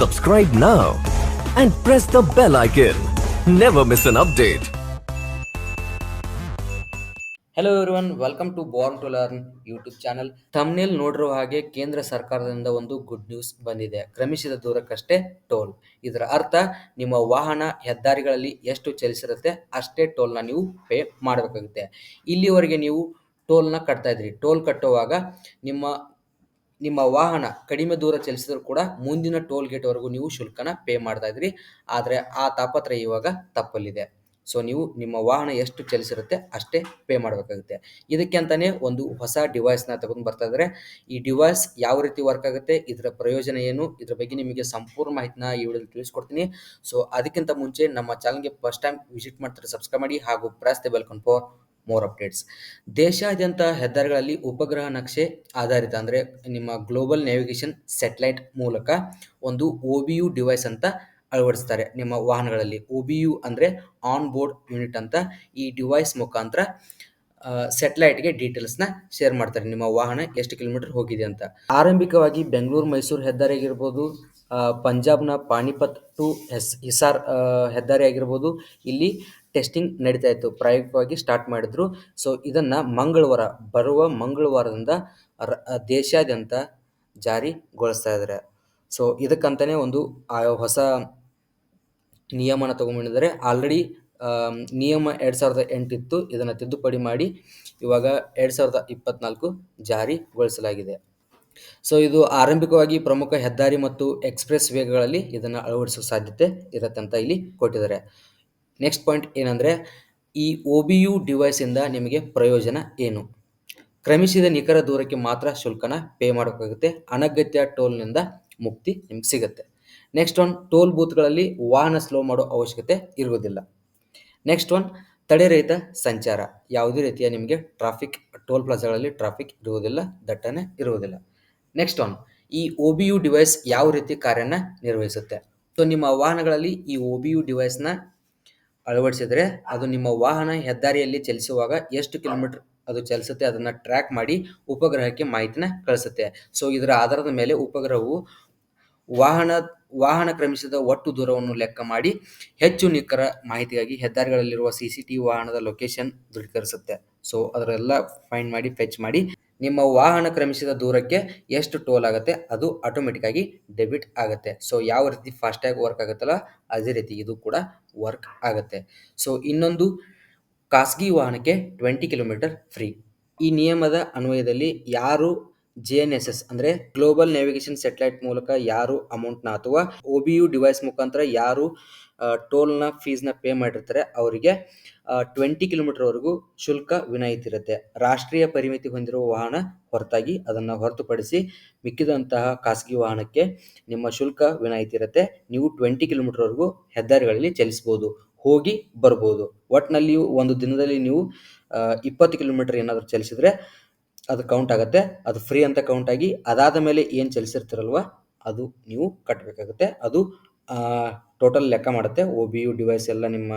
Subscribe now and press the bell icon. Never miss an update. Hello everyone welcome to born to learn YouTube channel thumbnail ನೋಡಿರುವ ಹಾಗೆ ಕೇಂದ್ರ ಸರ್ಕಾರದಿಂದ ಒಂದು good news ಬಂದಿದೆ. ಕ್ರಮಿಸಿದ ದೂರಕ್ಕಷ್ಟೇ toll ಇದರ ಅರ್ಥ, ನಿಮ್ಮ ವಾಹನ ಹೆದ್ದಾರಿಗಳಲ್ಲಿ ಎಷ್ಟು ಚಲಿಸಿರುತ್ತೆ ಅಷ್ಟೇ ಟೋಲ್ನ ನೀವು ಪೇ ಮಾಡಬೇಕಾಗುತ್ತೆ. ಇಲ್ಲಿವರೆಗೆ ನೀವು ಟೋಲ್ನ ಕಟ್ತಾ ಇದ್ರಿ. ಟೋಲ್ ಕಟ್ಟುವಾಗ ನಿಮ್ಮ ನಿಮ್ಮ ವಾಹನ ಕಡಿಮೆ ದೂರ ಚಲಿಸಿದ್ರು ಕೂಡ ಮುಂದಿನ ಟೋಲ್ ಗೇಟ್ವರೆಗೂ ನೀವು ಶುಲ್ಕನ ಪೇ ಮಾಡ್ತಾ ಇದ್ರಿ. ಆದರೆ ಆ ತಾಪತ್ರ ಇವಾಗ ತಪ್ಪಲ್ಲಿದೆ. ಸೊ ನೀವು ನಿಮ್ಮ ವಾಹನ ಎಷ್ಟು ಚಲಿಸಿರುತ್ತೆ ಅಷ್ಟೇ ಪೇ ಮಾಡಬೇಕಾಗುತ್ತೆ. ಇದಕ್ಕೆ ಅಂತಾನೆ ಒಂದು ಹೊಸ ಡಿವೈಸ್ನ ತಗೊಂಡು ಬರ್ತಾ ಇದ್ದಾರೆ ಈ ಡಿವೈಸ್ ಯಾವ ರೀತಿ ವರ್ಕ್ ಆಗುತ್ತೆ, ಇದರ ಪ್ರಯೋಜನ ಏನು, ಇದ್ರ ಬಗ್ಗೆ ನಿಮಗೆ ಸಂಪೂರ್ಣ ಮಾಹಿತಿನ ಈ ವಿಡಿಯೋದಲ್ಲಿ ತಿಳಿಸ್ಕೊಡ್ತೀನಿ. ಸೊ ಅದಕ್ಕಿಂತ ಮುಂಚೆ ನಮ್ಮ ಚಾನಲ್ಗೆ ಫಸ್ಟ್ ಟೈಮ್ ವಿಸಿಟ್ ಮಾಡ್ತಾರೆ ಸಬ್ಸ್ಕ್ರೈಬ್ ಮಾಡಿ ಹಾಗೂ press the for more updates ದೇಶಾದ್ಯಂತ ಹೆದ್ದಾರಿಗಳಲ್ಲಿ ಉಪಗ್ರಹ ನಕ್ಷೆ ಆಧಾರಿತ ಅಂದರೆ ನಿಮ್ಮ ಗ್ಲೋಬಲ್ ನ್ಯಾವಿಗೇಷನ್ ಸೆಟಲೈಟ್ ಮೂಲಕ ಒಂದು ಒ ಡಿವೈಸ್ ಅಂತ ಅಳವಡಿಸ್ತಾರೆ ನಿಮ್ಮ ವಾಹನಗಳಲ್ಲಿ. ಒ ಬಿ ಯು ಅಂದರೆ ಆನ್ ಬೋರ್ಡ್ ಯೂನಿಟ್ ಅಂತ ಈ ಡಿವೈಸ್ ಮುಖಾಂತರ ಸೆಟಲೈಟ್ಗೆ ಡೀಟೇಲ್ಸ್ನ ಶೇರ್ ಮಾಡ್ತಾರೆ. ನಿಮ್ಮ ವಾಹನ ಎಷ್ಟು ಕಿಲೋಮೀಟರ್ ಹೋಗಿದೆ ಅಂತ. ಆರಂಭಿಕವಾಗಿ ಬೆಂಗಳೂರು, ಮೈಸೂರು ಹೆದ್ದಾರಿ ಆಗಿರ್ಬೋದು ಪಂಜಾಬ್ನ ಪಾಣಿಪತ್ ಟು ಹೆಸ್ ಹಿಸಾರ್ ಹೆದ್ದಾರಿ ಆಗಿರ್ಬೋದು ಇಲ್ಲಿ ಟೆಸ್ಟಿಂಗ್ ನಡೀತಾ ಇತ್ತು. ಪ್ರಾಯೋಗಿಕವಾಗಿ ಸ್ಟಾರ್ಟ್ ಮಾಡಿದ್ರು. ಸೊ ಇದನ್ನು ಮಂಗಳವಾರ, ಬರುವ ಮಂಗಳವಾರದಿಂದ ದೇಶಾದ್ಯಂತ ಜಾರಿಗೊಳಿಸ್ತಾ ಇದ್ದಾರೆ ಸೊ ಇದಕ್ಕಂತಲೇ ಒಂದು ಹೊಸ ನಿಯಮನ ತಗೊಂಡಿದ್ದಾರೆ ಆಲ್ರೆಡಿ ನಿಯಮ ಎರಡು ಸಾವಿರದ ಎಂಟಿತ್ತು. ಇದನ್ನು ತಿದ್ದುಪಡಿ ಮಾಡಿ ಇವಾಗ ಎರಡು ಸಾವಿರದ ಇಪ್ಪತ್ನಾಲ್ಕು ಜಾರಿಗೊಳಿಸಲಾಗಿದೆ. ಸೊ ಇದು ಆರಂಭಿಕವಾಗಿ ಪ್ರಮುಖ ಹೆದ್ದಾರಿ ಮತ್ತು ಎಕ್ಸ್ಪ್ರೆಸ್ ವೇಗಳಲ್ಲಿ ಇದನ್ನು ಅಳವಡಿಸುವ ಸಾಧ್ಯತೆ ಇರುತ್ತೆ ಅಂತ ಇಲ್ಲಿ ಕೊಟ್ಟಿದ್ದಾರೆ. ನೆಕ್ಸ್ಟ್ ಪಾಯಿಂಟ್ ಏನಂದರೆ, ಈ ಒ ಬಿ ಯು ಡಿವೈಸಿಂದ ನಿಮಗೆ ಪ್ರಯೋಜನ ಏನು? ಕ್ರಮಿಸಿದ ನಿಖರ ದೂರಕ್ಕೆ ಮಾತ್ರ ಶುಲ್ಕನ ಪೇ ಮಾಡೋಕ್ಕಾಗುತ್ತೆ ಅನಗತ್ಯ ಟೋಲ್ನಿಂದ ಮುಕ್ತಿ ನಿಮ್ಗೆ ಸಿಗುತ್ತೆ. ನೆಕ್ಸ್ಟ್ ಒನ್ ಟೋಲ್ ಬೂತ್ಗಳಲ್ಲಿ ವಾಹನ ಸ್ಲೋ ಮಾಡೋ ಅವಶ್ಯಕತೆ ಇರುವುದಿಲ್ಲ. ನೆಕ್ಸ್ಟ್ ಒನ್ ತಡೆರಹಿತ ಸಂಚಾರ. ಯಾವುದೇ ರೀತಿಯ ನಿಮಗೆ ಟ್ರಾಫಿಕ್ ಟೋಲ್ ಪ್ಲಾಜಾಗಳಲ್ಲಿ ಟ್ರಾಫಿಕ್ ಇರುವುದಿಲ್ಲ, ದಟ್ಟಣೆ ಇರುವುದಿಲ್ಲ. ನೆಕ್ಸ್ಟ್ ಒನ್ ಈ ಒ ಬಿ ಯು ಡಿವೈಸ್ ಯಾವ ರೀತಿ ಕಾರ್ಯನ ನಿರ್ವಹಿಸುತ್ತೆ? ಸೊ ನಿಮ್ಮ ವಾಹನಗಳಲ್ಲಿ ಈ ಒ ಬಿ ಯು ಡಿವೈಸ್ನ ಅಳವಡಿಸಿದರೆ ಅದು ನಿಮ್ಮ ವಾಹನ ಹೆದ್ದಾರಿಯಲ್ಲಿ ಚಲಿಸುವಾಗ ಎಷ್ಟು ಕಿಲೋಮೀಟರ್ ಅದು ಚಲಿಸುತ್ತೆ ಅದನ್ನು ಟ್ರ್ಯಾಕ್ ಮಾಡಿ ಉಪಗ್ರಹಕ್ಕೆ ಮಾಹಿತಿನ ಕಳಿಸುತ್ತೆ. ಸೊ ಇದರ ಆಧಾರದ ಮೇಲೆ ಉಪಗ್ರಹವು ವಾಹನ ವಾಹನ ಕ್ರಮಿಸಿದ ಒಟ್ಟು ದೂರವನ್ನು ಲೆಕ್ಕ ಮಾಡಿ ಹೆಚ್ಚು ನಿಖರ ಮಾಹಿತಿಗಾಗಿ ಹೆದ್ದಾರಿಗಳಲ್ಲಿರುವ ಸಿ ಸಿ ಟಿ ವಾಹನದ ಲೊಕೇಶನ್ ದೃಢೀಕರಿಸುತ್ತೆ. ಸೊ ಅದರೆಲ್ಲ ಫೈಂಡ್ ಮಾಡಿ ಫೆಚ್ ಮಾಡಿ ನಿಮ್ಮ ವಾಹನ ಕ್ರಮಿಸಿದ ದೂರಕ್ಕೆ ಎಷ್ಟು ಟೋಲ್ ಆಗುತ್ತೆ? ಅದು ಆಟೋಮೆಟಿಕ್ ಆಗಿ ಡೆಬಿಟ್ ಆಗುತ್ತೆ. ಸೊ ಯಾವ ರೀತಿ ಫಾಸ್ಟ್ಯಾಗ್ ವರ್ಕ್ ಆಗುತ್ತಲ್ಲ, ಅದೇ ರೀತಿ ಇದು ಕೂಡ ವರ್ಕ್ ಆಗುತ್ತೆ. ಸೊ ಇನ್ನೊಂದು, ಖಾಸಗಿ ವಾಹನಕ್ಕೆ ಟ್ವೆಂಟಿ ಕಿಲೋಮೀಟರ್ ಫ್ರೀ ಈ ನಿಯಮದ ಅನ್ವಯದಲ್ಲಿ ಯಾರು ಜೆ ಎನ್ ಎಸ್ ಎಸ್ ಅಂದ್ರೆ ಗ್ಲೋಬಲ್ ನ್ಯಾವಿಗೇಷನ್ ಸೆಟಲೈಟ್ ಮೂಲಕ ಯಾರು ಅಮೌಂಟ್ನ ಅಥವಾ ಒ ಬಿ ಯು ಡಿವೈಸ್ ಮುಖಾಂತರ ಯಾರು ಟೋಲ್ನ ಫೀಸ್ನ ಪೇ ಮಾಡಿರ್ತಾರೆ, ಅವರಿಗೆ ಟ್ವೆಂಟಿ ಕಿಲೋಮೀಟರ್ವರೆಗೂ ಶುಲ್ಕ ವಿನಾಯಿತಿ ಇರುತ್ತೆ. ರಾಷ್ಟ್ರೀಯ ಪರಿಮಿತಿ ಹೊಂದಿರುವ ವಾಹನ ಹೊರತಾಗಿ ಅದನ್ನು ಹೊರತುಪಡಿಸಿ ಮಿಕ್ಕಿದಂತಹ ಖಾಸಗಿ ವಾಹನಕ್ಕೆ ನಿಮ್ಮ ಶುಲ್ಕ ವಿನಾಯಿತಿ ಇರುತ್ತೆ. ನೀವು ಟ್ವೆಂಟಿ ಕಿಲೋಮೀಟರ್ವರೆಗೂ ಹೆದ್ದಾರಿಗಳಲ್ಲಿ ಚಲಿಸಬಹುದು, ಹೋಗಿ ಬರ್ಬೋದು. ಒಟ್ಟಿನಲ್ಲಿ ಒಂದು ದಿನದಲ್ಲಿ ನೀವು ಇಪ್ಪತ್ತು ಕಿಲೋಮೀಟರ್ ಏನಾದರೂ ಚಲಿಸಿದ್ರೆ ಅದು ಕೌಂಟ್ ಆಗುತ್ತೆ. ಅದು ಫ್ರೀ ಅಂತ ಕೌಂಟ್ ಆಗಿ ಅದಾದ ಮೇಲೆ ಏನು ಚಲಿಸಿರ್ತೀರಲ್ವ, ಅದು ನೀವು ಕಟ್ಟಬೇಕಾಗುತ್ತೆ ಅದು ಟೋಟಲ್ ಲೆಕ್ಕ ಮಾಡುತ್ತೆ. ಒ ಬಿ ಯು ಡಿವೈಸ್ ಎಲ್ಲ ನಿಮ್ಮ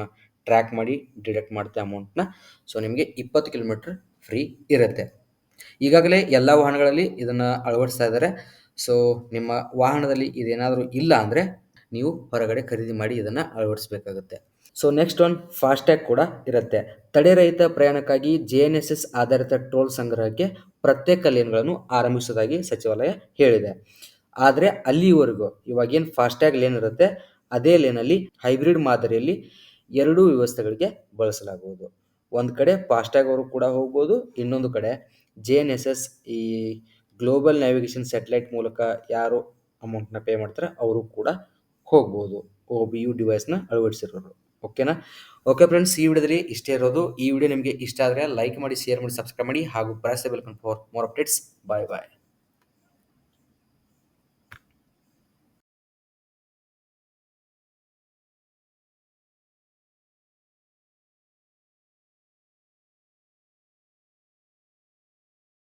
ಟ್ರ್ಯಾಕ್ ಮಾಡಿ ಡಿಡಕ್ಟ್ ಮಾಡುತ್ತೆ ಅಮೌಂಟ್ನ ಸೊ ನಿಮಗೆ ಇಪ್ಪತ್ತು ಕಿಲೋಮೀಟ್ರ್ ಫ್ರೀ ಇರುತ್ತೆ. ಈಗಾಗಲೇ ಎಲ್ಲ ವಾಹನಗಳಲ್ಲಿ ಇದನ್ನು ಅಳವಡಿಸ್ತಾ ಇದ್ದಾರೆ ಸೊ ನಿಮ್ಮ ವಾಹನದಲ್ಲಿ ಇದೇನಾದರೂ ಇಲ್ಲ ಅಂದರೆ ನೀವು ಹೊರಗಡೆ ಖರೀದಿ ಮಾಡಿ ಇದನ್ನು ಅಳವಡಿಸಬೇಕಾಗುತ್ತೆ. ಸೊ ನೆಕ್ಸ್ಟ್ ಒನ್ ಫಾಸ್ಟ್ಯಾಗ್ ಕೂಡ ಇರುತ್ತೆ. ತಡೆರಹಿತ ಪ್ರಯಾಣಕ್ಕಾಗಿ ಜೆ ಎನ್ ಎಸ್ ಎಸ್ ಆಧಾರಿತ ಟೋಲ್ ಸಂಗ್ರಹಕ್ಕೆ ಪ್ರತ್ಯೇಕ ಲೇನ್ಗಳನ್ನು ಆರಂಭಿಸೋದಾಗಿ ಸಚಿವಾಲಯ ಹೇಳಿದೆ. ಆದರೆ ಅಲ್ಲಿವರೆಗೂ ಇವಾಗೇನು ಫಾಸ್ಟ್ಯಾಗ್ ಲೇನ್ ಇರುತ್ತೆ, ಅದೇ ಲೇನಲ್ಲಿ ಹೈಬ್ರಿಡ್ ಮಾದರಿಯಲ್ಲಿ ಎರಡೂ ವ್ಯವಸ್ಥೆಗಳಿಗೆ ಬಳಸಲಾಗುವುದು. ಒಂದು ಕಡೆ ಫಾಸ್ಟ್ಯಾಗ್ ಅವರು ಕೂಡ ಹೋಗ್ಬೋದು, ಇನ್ನೊಂದು ಕಡೆ ಜೆ ಎನ್ ಎಸ್ ಎಸ್ ಈ ಗ್ಲೋಬಲ್ ನ್ಯಾವಿಗೇಷನ್ ಸ್ಯಾಟಲೈಟ್ ಮೂಲಕ ಯಾರು ಅಮೌಂಟ್ನ ಪೇ ಮಾಡ್ತಾರೆ, ಅವರು ಕೂಡ ಹೋಗ್ಬೋದು. ಒ ಬಿ ಯು ಡಿವೈಸ್ನ ಅಳವಡಿಸಿರೋರು. ಓಕೆನಾ ಓಕೆ ಫ್ರೆಂಡ್ಸ್ ಈ ವಿಡಿಯೋದಲ್ಲಿ ಇಷ್ಟೇ ಇರೋದು. ಈ ವಿಡಿಯೋ ನಿಮಗೆ ಇಷ್ಟ ಆದರೆ ಲೈಕ್ ಮಾಡಿ ಶೇರ್ ಮಾಡಿ ಸಬ್ಸ್ಕ್ರೈಬ್ ಮಾಡಿ ಹಾಗೂ press bell for more updates bye bye